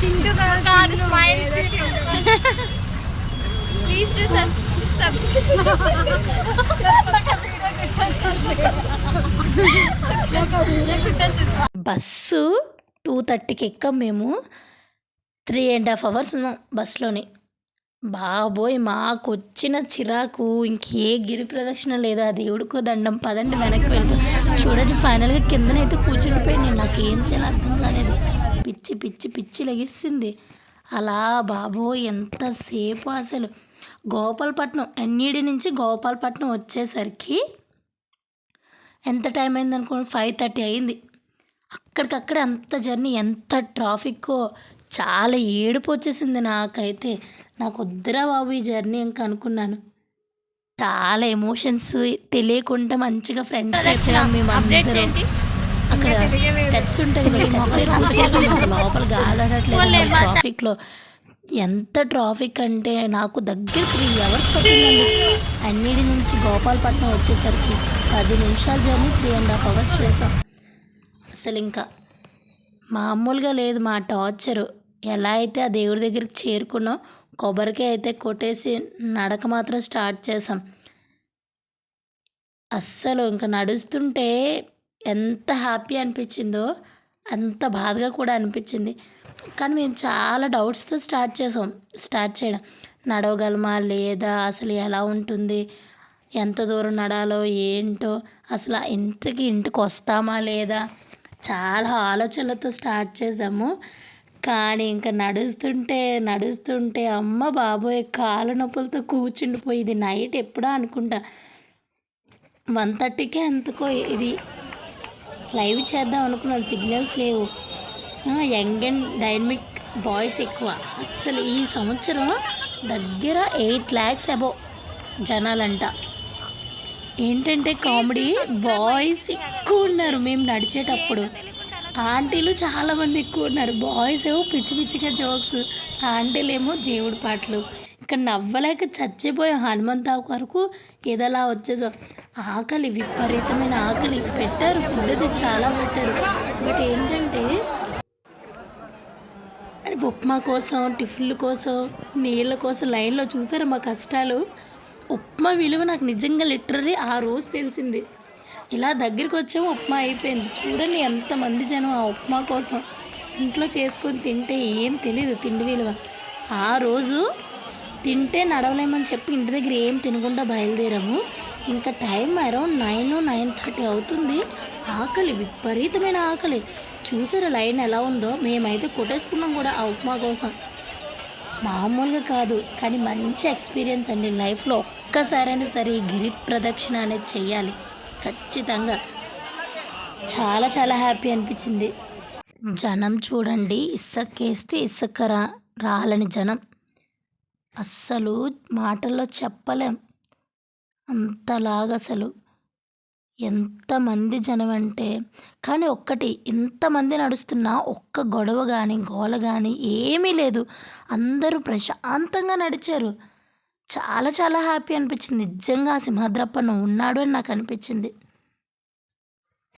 చింటూ కాదు, smile please do bus two థర్టీకి ఎక్కాం మేము. త్రీ అండ్ హాఫ్ అవర్స్ ఉన్నాం బస్సులోని. బాబోయ్ మాకు వచ్చిన చిరాకు. ఇంకే గిరి ప్రదక్షిణ లేదా? దేవుడికో దండం. పదండి వెనక్కి వెళ్ళి. చూడండి ఫైనల్గా కిందనైతే కూర్చుండిపోయి నేను. నాకు ఏం చేయాలో అర్థం కాలేదు. పిచ్చి పిచ్చి పిచ్చి లెగిస్తుంది అలా బాబోయ్ ఎంతసేపు అసలు? గోపాలపట్నం ఎన్ఈడి నుంచి గోపాలపట్నం వచ్చేసరికి ఎంత టైం అయింది అనుకోండి? ఫైవ్ థర్టీ అయింది. అక్కడికక్కడ అంత జర్నీ ఎంత ట్రాఫిక్కో? చాలా ఏడుపు వచ్చేసింది నాకైతే. నాకు వద్దురా బాబు ఈ జర్నీ ఇంక అనుకున్నాను. చాలా ఎమోషన్స్ తెలియకుండా మంచిగా ఫ్రెండ్స్ మేము అప్డేట్స్ అందరం ఏంటి? అక్కడ స్టెప్స్ ఉంటాయి కదా స్టెప్స్ దగ్గర లోపల గాలాడట్లేదు ట్రాఫిక్లో. ఎంత ట్రాఫిక్ అంటే నాకు దగ్గర త్రీ అవర్స్ పట్టిందండి. అన్నిటి నుంచి గోపాలపట్నం వచ్చేసరికి పది నిమిషాల journey three and half hours చేసాం అసలు ఇంకా మామూలుగా లేదు మా టార్చరు. ఎలా అయితే ఆ దేవుడి దగ్గరికి చేరుకున్నాం కొబ్బరికాయ అయితే కొట్టేసి నడక మాత్రం స్టార్ట్ చేసాం అస్సలు ఇంకా నడుస్తుంటే ఎంత హ్యాపీ అనిపించిందో అంత బాధగా కూడా అనిపించింది. కానీ మేము చాలా డౌట్స్తో స్టార్ట్ చేసాం స్టార్ట్ చేయడం. నడవగలమా లేదా అసలు ఎలా ఉంటుంది ఎంత దూరం నడాలో ఏంటో అసలు ఇంటికి ఇంటికి వస్తామా లేదా? చాలా ఆలోచనలతో స్టార్ట్ చేసాము. కానీ ఇంకా నడుస్తుంటే నడుస్తుంటే అమ్మ బాబోయ్ కాళ్ళ నొప్పులతో కూర్చుండిపోయి ఇది నైట్ ఎప్పుడో అనుకుంటా. వన్ థర్టీకే ఎంతకో ఇది లైవ్ చేద్దాం అనుకున్నాను. సిగ్నల్స్ లేవు. యంగ్ అండ్ డైనమిక్ బాయ్స్ ఎక్కువ. అస్సలు ఈ సంవత్సరం దగ్గర ఎయిట్ ల్యాక్స్ అబో జనాలంట. ఏంటంటే కామెడీ బాయ్స్ ఎక్కువ ఉన్నారు. మేము నడిచేటప్పుడు ఆంటీలు చాలామంది ఎక్కువ ఉన్నారు. బాయ్స్ ఏమో పిచ్చి పిచ్చిగా జోక్స్ ఆంటీలు ఏమో దేవుడి పాటలు. ఇక్కడ నవ్వలేక చచ్చిపోయాం హనుమంతావు వరకు ఏదోలా వచ్చేసాం ఆకలి విపరీతమైన ఆకలి. పెట్టారు ఫుడ్ది చాలా పెట్టారు. బట్ ఏంటంటే ఉప్మా కోసం టిఫిన్ల కోసం నీళ్ళ కోసం లైన్లో చూసారు మా కష్టాలు? ఉప్మా విలువ నాకు నిజంగా లిటరీ ఆ రోజు తెలిసింది. ఇలా దగ్గరికి వచ్చాము ఉప్మా అయిపోయింది. చూడండి ఎంతమంది జనం ఆ ఉప్మా కోసం. ఇంట్లో చేసుకొని తింటే ఏం తెలియదు తిండి విలువ. ఆ రోజు తింటే నడవలేమని చెప్పి ఇంటి దగ్గర ఏం తినకుండా బయలుదేరాము. ఇంకా time around nine nine thirty అవుతుంది. ఆకలి విపరీతమైన ఆకలి. చూసారా లైన్ ఎలా ఉందో? మేమైతే కొట్టేసుకున్నాం కూడా ఆ ఉప్మా కోసం. మామూలుగా కాదు కానీ మంచి ఎక్స్పీరియన్స్ అండి. లైఫ్లో ఒక్కసారైనా సరే ఈ గిరి ప్రదక్షిణ అనేది చెయ్యాలి. ఖచ్చితంగా. చాలా చాలా హ్యాపీ అనిపించింది. జనం చూడండి. ఇసుకేస్తే ఇసుక రా రాలని జనం. అస్సలు మాటల్లో చెప్పలేం. అంతలాగా అసలు ఎంతమంది జనం అంటే కానీ ఒక్కటి ఎంతమంది నడుస్తున్నా ఒక్క గొడవ కానీ గోల కానీ ఏమీ లేదు. అందరూ ప్రశాంతంగా నడిచారు. చాలా చాలా హ్యాపీ అనిపించింది. నిజంగా ఆ ఉన్నాడు అని నాకు అనిపించింది.